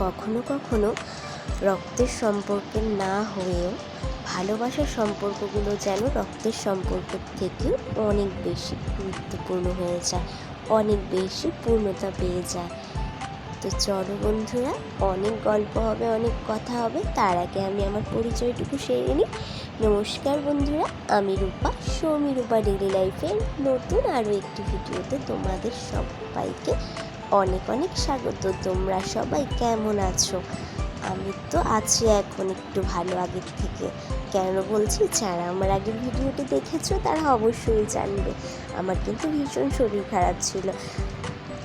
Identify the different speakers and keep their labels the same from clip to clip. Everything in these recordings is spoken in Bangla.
Speaker 1: কখনো কখনো রক্তের সম্পর্কে না হয়েও ভালোবাসার সম্পর্কগুলো যেন রক্তের সম্পর্ক থেকেও অনেক বেশি গুরুত্বপূর্ণ হয়ে যায়, অনেক বেশি পূর্ণতা পেয়ে যায়। তো চলো বন্ধুরা, অনেক গল্প হবে, অনেক কথা হবে, তার আগে আমি আমার পরিচয়টুকু সেরে নিই। নমস্কার বন্ধুরা, আমি রূপা, সৌমি রূপা ডেলি লাইফের নতুন আরও একটি ভিডিওতে তোমাদের সবাইকে অনেক অনেক স্বাগত। তোমরা সবাই কেমন আছো? আমি তো আছি এখন একটু ভালো আগের থেকে। কেন বলছি? যারা আমার আগের ভিডিওটি দেখেছ, তারা অবশ্যই জানবে। আমার কিন্তু ভীষণ শরীর খারাপ ছিল।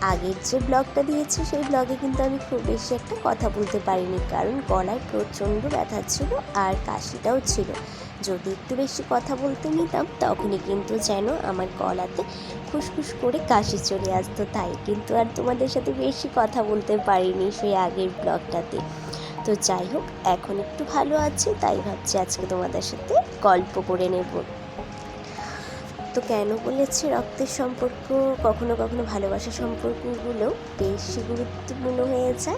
Speaker 1: আগের যে ব্লগটা দিয়েছি, সেই ব্লগে কিন্তু আমি খুব বেশি একটা কথা বলতে পারিনি। কারণ গলায় প্রচণ্ড ব্যথা ছিল আর কাশিটাও ছিল। যদি একটু বেশি কথা বলতে নিতাম, তখনই কিন্তু যেন আমার গলাতে খুসখুস করে কাশি চলে আসতো। তাই কিন্তু আর তোমাদের সাথে বেশি কথা বলতে পারিনি সেই আগের ব্লগটাতে। তো যাই হোক, এখন একটু ভালো আছে, তাই ভাবছি আজকে তোমাদের সাথে গল্প করে নেব। তো কেন বলেছি রক্তের সম্পর্ক? কখনো কখনো ভালোবাসা সম্পর্কগুলো বেশি গুরুত্বপূর্ণ হয়ে যায়।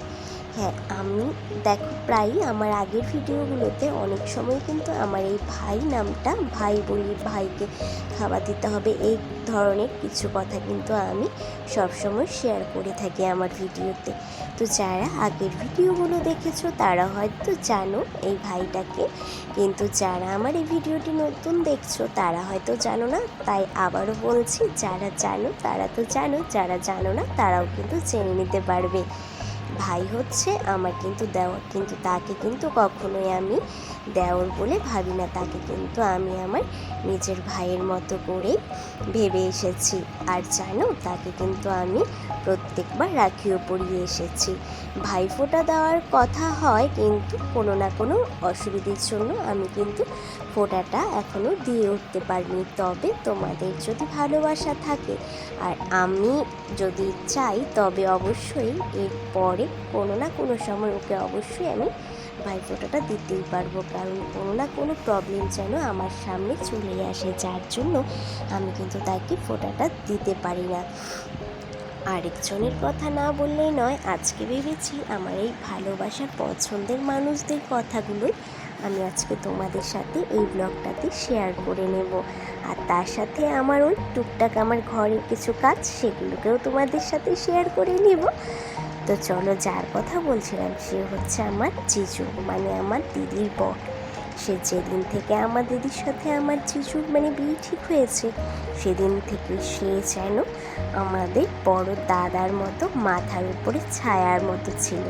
Speaker 1: হ্যাঁ আমি দেখো, প্রায়ই আমার আগের ভিডিওগুলোতে অনেক সময় কিন্তু আমার এই ভাই নামটা ভাই বলি, ভাইকে খাবার দিতে হবে এই ধরনের কিছু কথা কিন্তু আমি সবসময় শেয়ার করে থাকি আমার ভিডিওতে। তো যারা আগের ভিডিওগুলো দেখেছ, তারা হয়তো জানো এই ভাইটাকে। কিন্তু যারা আমার এই ভিডিওটি নতুন দেখছ, তারা হয়তো জানো না। তাই আবারও বলছি, যারা জানো, তারা তো জানো যারা জানো না, তারাও কিন্তু জেনে নিতে পারবে। ভাই হচ্ছে আমার কিন্তু দেওয়ার কিন্তু তাকে কিন্তু কখনোই আমি দেওর বলে ভাবি না। তাকে কিন্তু আমি আমার নিজের ভাইয়ের মতো করে ভেবে এসেছি। আর জানো, তাকে কিন্তু আমি প্রত্যেকবার রাখিও পরিয়ে এসেছি। ভাইফোঁটা দেওয়ার কথা হয় কিন্তু কোনো না কোনো অসুবিধের জন্য আমি কিন্তু ফোঁটাটা এখনও দিয়ে উঠতে পারিনি। তবে তোমাদের যদি ভালোবাসা থাকে আর আমি যদি চাই, তবে অবশ্যই এরপরে কোনো না কোনো সময় ওকে অবশ্যই আমি ভাইফোঁটাটা দিতেই পারব। কারণ কোনো না কোনো প্রবলেম যেন আমার সামনে চলে আসে। যার জন্য আমি কিন্তু তাকে ফোঁটাটা দিতে পারি না। আরেকজনের কথা না বললেই নয়, আজকে ভেবেছি আমার এই ভালোবাসার পছন্দের মানুষদের কথাগুলোই আমি আজকে তোমাদের সাথে এই ব্লগটাতে শেয়ার করে নেব। আর তার সাথে আমার ওই টুকটাক আমার ঘরের কিছু কাজ, সেগুলোকেও তোমাদের সাথে শেয়ার করে নেব। তো চলো যার কথা বলছিলাম, সে হচ্ছে আমার জিজু মানে আমার দিদির বর। সে যেদিন থেকে আমার দিদির সাথে আমার জিজুর মানে বিয়ে ঠিক হয়েছে, সেদিন থেকে সে যেন আমাদের বড় দাদার মতো মাথার উপরে ছায়ার মতো ছিল।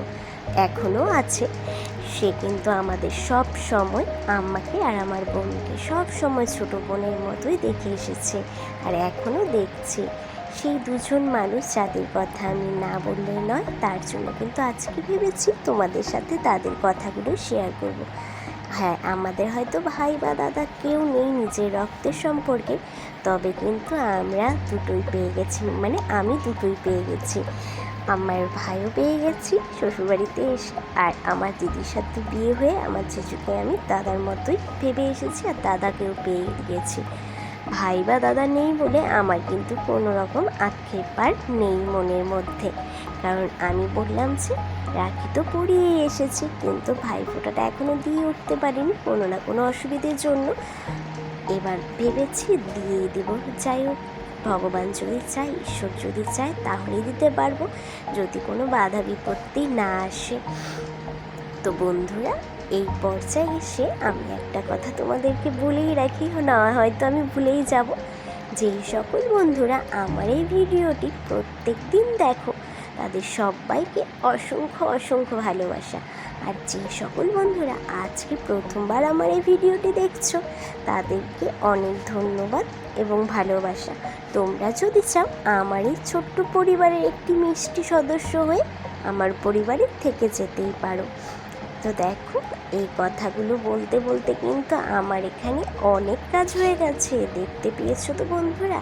Speaker 1: এখনও আছে। সে কিন্তু আমাদের সব সময় আম্মাকে আর আমার বোনকে সব সময় ছোট বোনের মতোই দেখে এসেছে। আর এখনও দেখছে সেই দুজন মানুষ যাদের কথা আমি না বললে নয়, তার জন্য কিন্তু আজকে ভেবেছি তোমাদের সাথে তাদের কথাগুলো শেয়ার করব। হ্যাঁ আমাদের হয়তো ভাই বা দাদা কেউ নেই নিজের রক্তের সম্পর্কে, তবে কিন্তু আমরা দুটোই পেয়ে গেছি মানে আমি দুটোই পেয়ে গেছি। আমার ভাইও পেয়ে গেছি, শ্বশুরবাড়িতে এসে, আর আমার দিদির সাথে বিয়ে হয়ে আমার জিজুকে আমি দাদার মতোই ভেবে এসেছি, আর দাদাকেও পেয়ে গেছি। ভাই বা দাদা নেই বলে আমার কিন্তু কোনো রকম আক্ষেপ আর নেই মনের মধ্যে। কারণ আমি বললাম যে, রাখি তো পরিয়ে এসেছি, কিন্তু ভাইফোঁটাটা এখনও দিয়ে উঠতে পারিনি কোনো না কোনো অসুবিধের জন্য। এবার ভেবেছি দিয়ে দেবো, যাই হোক, ভগবান যদি চায়, ঈশ্বর যদি চায়, তাহলেই দিতে পারব, যদি কোনো বাধা বিপত্তি না আসে। তো বন্ধুরা, এই পর্যায়ে এসে আমি একটা কথা তোমাদেরকে বলেই রাখি, না হয়তো আমি ভুলেই যাব। যেই সকল বন্ধুরা আমার এই ভিডিওটি প্রত্যেক দিন দেখো তাদের সবাইকে অসংখ্য অসংখ্য ভালোবাসা। আর যে সকল বন্ধুরা আজকে প্রথমবার আমার এই ভিডিওটি দেখছ, তাদেরকে অনেক ধন্যবাদ এবং ভালোবাসা। তোমরা যদি চাও আমার এই ছোট্ট পরিবারের একটি মিষ্টি সদস্য হয়ে আমার পরিবারের থেকে যেতেই পারো। তো দেখো, এই কথাগুলো বলতে বলতে কিন্তু আমার এখানে অনেক কাজ হয়ে গেছে। দেখতে পেয়েছ তো বন্ধুরা?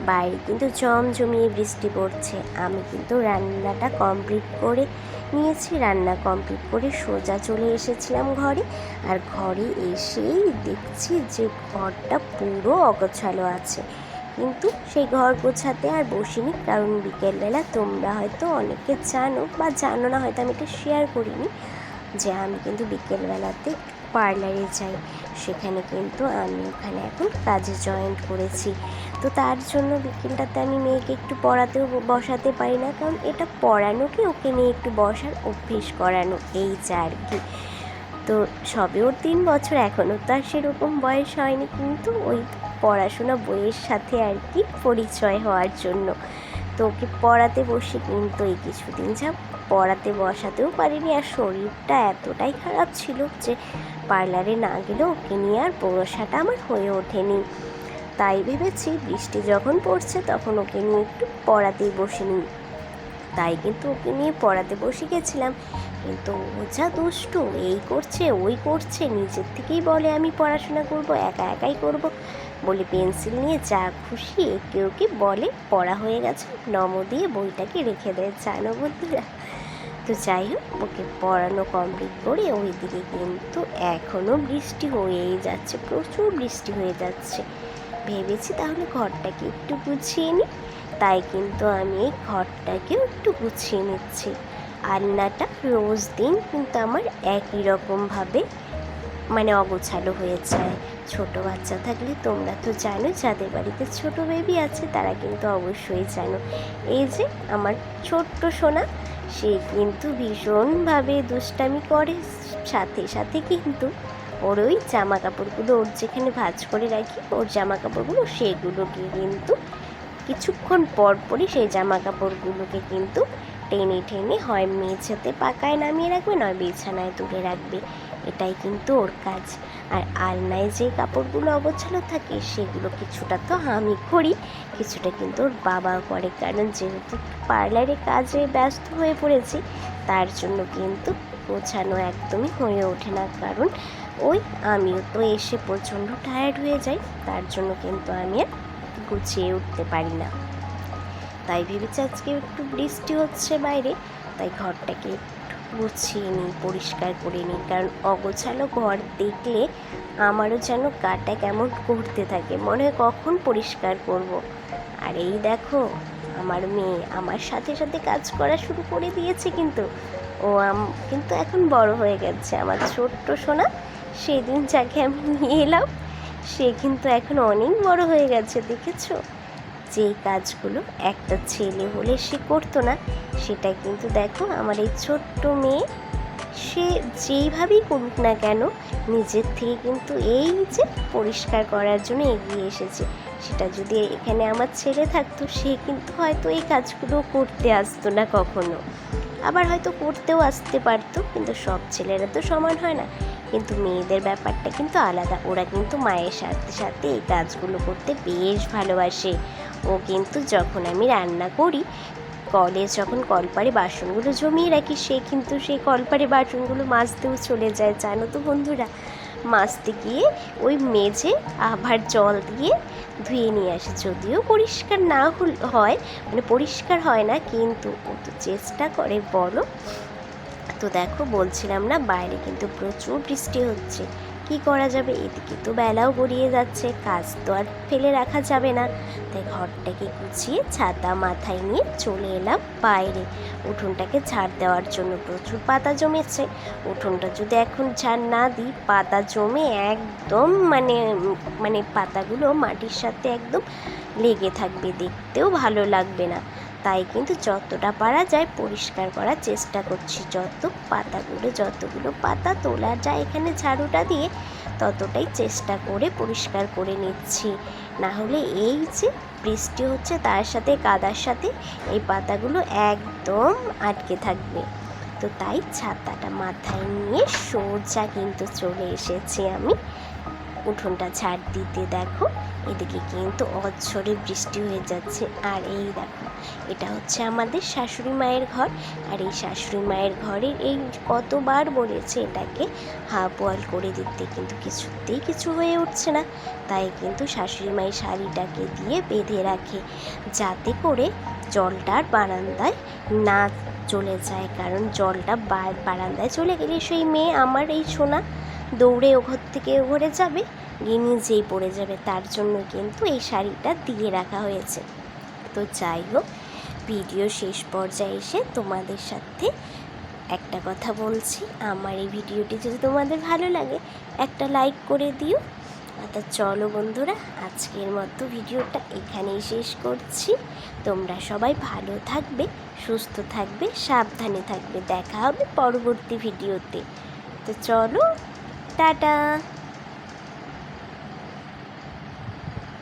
Speaker 1: বাইরে কিন্তু জমজমিয়ে বৃষ্টি পড়ছে। আমি কিন্তু রান্নাটা কমপ্লিট করে নিয়েছি। রান্না কমপ্লিট করে সোজা চলে এসেছিলাম ঘরে। আর ঘরে এসেই দেখছি যে ঘরটা পুরো অগোছালো আছে। কিন্তু সেই ঘর গোছাতে আর বসিনি। কারণ বিকেলবেলা তোমরা হয়তো অনেকে জানো বা জানো না, হয়তো আমি এটা শেয়ার করিনি যে আমি কিন্তু বিকেলবেলাতে পার্লারে যাই। সেখানে কিন্তু আমি ওখানে এখন কাজে জয়েন্ট করেছি। তো তার জন্য বিকেলটাতে আমি মেয়েকে একটু পড়াতেও বসাতে পারি না, কারণ এটা পড়ানোকে ওকে নিয়ে একটু বসার অভ্যেস করানো, এই যা আর কি। তো সবে ওর তিন বছর এখনও তো আর সেরকম বয়স হয়নি, কিন্তু ওই পড়াশোনা বইয়ের সাথে আর কি পরিচয় হওয়ার জন্য। তো ওকে পড়াতে বসে কিন্তু এই কিছুদিন যা পড়াতে বসাতেও পারিনি আর শরীরটা এতটাই খারাপ ছিল যে পার্লারে না গেলেও ওকে নিয়ে আর বসাটা আমার হয়ে ওঠেনি। তাই ভেবেছি বৃষ্টি যখন পড়ছে তখন ওকে নিয়ে একটু পড়াতেই বসে নিই। তাই কিন্তু ওকে নিয়ে পড়াতে বসে গেছিলাম। কিন্তু ও যা দুষ্টু, এই করছে, ওই করছে, নিজের থেকেই বলে আমি পড়াশোনা করব, একা একাই করব। বলে পেন্সিল নিয়ে যা খুশি একে ওকে বলে, পড়া হয়ে গেছে, নম দিয়ে বইটাকে রেখে দেয় জানো বন্ধুরা তো যাই হোক, ওকে পড়ানো কমপ্লিট করে ওই দিকে কিন্তু এখনও বৃষ্টি হয়েই যাচ্ছে, প্রচুর বৃষ্টি হয়ে যাচ্ছে। ভেবেছি তাহলে ঘরটাকে একটু গুছিয়ে নিই, তাই কিন্তু আমি এই ঘরটাকেও একটু গুছিয়ে নিচ্ছি। আলনাটা রোজ দিন কিন্তু আমার একই রকমভাবে মানে অগোছালো হয়ে যায়। ছোট বাচ্চা থাকলে তোমরা তো জানো, যাদের বাড়িতে ছোট বেবি আছে, তারা কিন্তু অবশ্যই জানো। এই যে আমার ছোট্ট সোনা, সে কিন্তু ভীষণভাবে দুষ্টামি করে। সাথে সাথে কিন্তু ওর ওই জামা কাপড়গুলো ওর যেখানে ভাজ করে রাখি, ওর জামা কাপড়গুলো সেগুলোকে কিন্তু কিছুক্ষণ পর পরই সেই জামা কাপড়গুলোকে কিন্তু টেনে টেনে হয় মেঝেতে পাকায় নামিয়ে রাখবে, নয় বিছানায় তুলে রাখবে। এটাই কিন্তু ওর কাজ। আর আলনায় যে কাপড়গুলো অগোছালো থাকে, সেগুলো কিছুটা তো আমি করি, কিছুটা কিন্তু ওর বাবাও করে। কারণ যেহেতু পার্লারে কাজে ব্যস্ত হয়ে পড়েছি, তার জন্য কিন্তু গোছানো একদমই হয়ে ওঠে না। কারণ ওই আমিও তো এসে প্রচণ্ড টায়ার্ড হয়ে যাই, তার জন্য কিন্তু আমি আর গুছিয়ে উঠতে পারি না। তাই ভেবেছি আজকে একটু বৃষ্টি হচ্ছে বাইরে, তাই ঘরটাকে একটু গুছিয়ে নিই, পরিষ্কার করে নিই। কারণ অগোছালো ঘর দেখলে আমারও যেন গাটা কেমন করতে থাকে, মনে হয় কখন পরিষ্কার করব। আর এই দেখো, আমার মেয়ে আমার সাথে সাথে কাজ করা শুরু করে দিয়েছে কিন্তু, ও আম, কিন্তু এখন বড় হয়ে গেছে। আমার ছোট্ট সোনা, সেদিন যাকে আমি নিয়ে এলাম, সে কিন্তু এখন অনেক বড় হয়ে গেছে, দেখেছ? যেই কাজগুলো একটা ছেলে হলে সে করতো না, সেটা কিন্তু দেখো আমার এই ছোট্ট মেয়ে, সে যেইভাবেই করুক না কেন, নিজের থেকে কিন্তু এই যে পরিষ্কার করার জন্য এগিয়ে এসেছে। সেটা যদি এখানে আমার ছেলে থাকতো, সে কিন্তু হয়তো এই কাজগুলো করতে আসতো না কখনো। আবার হয়তো করতেও আসতে পারতো, কিন্তু সব ছেলেরা তো সমান হয় না। কিন্তু মেয়েদের ব্যাপারটা কিন্তু আলাদা। ওরা কিন্তু মায়ের সাথে সাথে এই কাজগুলো করতে বেশ ভালোবাসে। ও কিন্তু যখন আমি রান্না করি কলে যখন কলপারে বাসনগুলো জমিয়ে রাখি, সে কিন্তু সেই কলপারে বাসনগুলো মাজতেও চলে যায়, জানো তো বন্ধুরা? মাজতে গিয়ে ওই মেঝে আবার জল দিয়ে ধুয়ে নিয়ে আসে। যদিও পরিষ্কার না হয় মানে পরিষ্কার হয় না, কিন্তু ও তো চেষ্টা করে, বলো। তো দেখো, বলছিলাম না, বাইরে কিন্তু প্রচুর বৃষ্টি হচ্ছে। কি করা যাবে? এদিকে তো বেলাও গড়িয়ে যাচ্ছে, কাজ তো আর ফেলে রাখা যাবে না। তাই ঘরটাকে গুছিয়ে ছাতা মাথায় নিয়ে চলে এলাম বাইরে। উঠোনটাকে ঝাড় দেওয়ার জন্য প্রচুর পাতা জমেছে। উঠোনটা যদি এখন ঝাড় না দিই, পাতা জমে একদম মানে মানে পাতাগুলো মাটির সাথে একদম লেগে থাকবে, দেখতেও ভালো লাগবে না। তাই কিন্তু যতটা পারা যায় পরিষ্কার করার চেষ্টা করছি। যত পাতাগুলো, যতগুলো পাতা তোলা যায় এখানে ঝাড়ুটা দিয়ে, ততটাই চেষ্টা করে পরিষ্কার করে নিচ্ছি। না হলে এই যে বৃষ্টি হচ্ছে, তার সাথে কাদার সাথে এই পাতাগুলো একদম আটকে থাকবে। তো তাই ছাতাটা মাথায় নিয়ে সোজা কিন্তু চলে এসেছি আমি। উঠোনটা ছাড় দিতে দেখো। এদিকে কিন্তু অঝরে বৃষ্টি হয়ে যাচ্ছে। আর এই দেখো, এটা হচ্ছে আমাদের শাশুড়ি মায়ের ঘর। আর এই শাশুড়ি মায়ের ঘরের এই কতবার বলেছে এটাকে হাফ ওয়াল করে দিতে, কিন্তু কিছুতেই কিছু হয়ে উঠছে না। তাই কিন্তু শাশুড়ি মায়ের শাড়িটাকে দিয়ে বেঁধে রাখে, যাতে করে জলটা আর বারান্দায় না চলে যায়। কারণ জলটা বারান্দায় চলে গেলে সেই মেয়ে আমার এই সোনা। দৌড়ে ও ঘর থেকে ও ঘরে যাবে, গিয়ে নিজেই পড়ে যাবে। তার জন্য কিন্তু এই শাড়িটা দিয়ে রাখা হয়েছে। তো যাই হোক, ভিডিও শেষ পর্যায়ে এসে তোমাদের সাথে একটা কথা বলছি। আমার এই ভিডিওটি যদি তোমাদের ভালো লাগে, একটা লাইক করে দিও। তা চলো বন্ধুরা, আজকের মতো ভিডিওটা এখানেই শেষ করছি। তোমরা সবাই ভালো থাকবে, সুস্থ থাকবে, সাবধানে থাকবে। দেখা হবে পরবর্তী ভিডিওতে। তো চলো 大大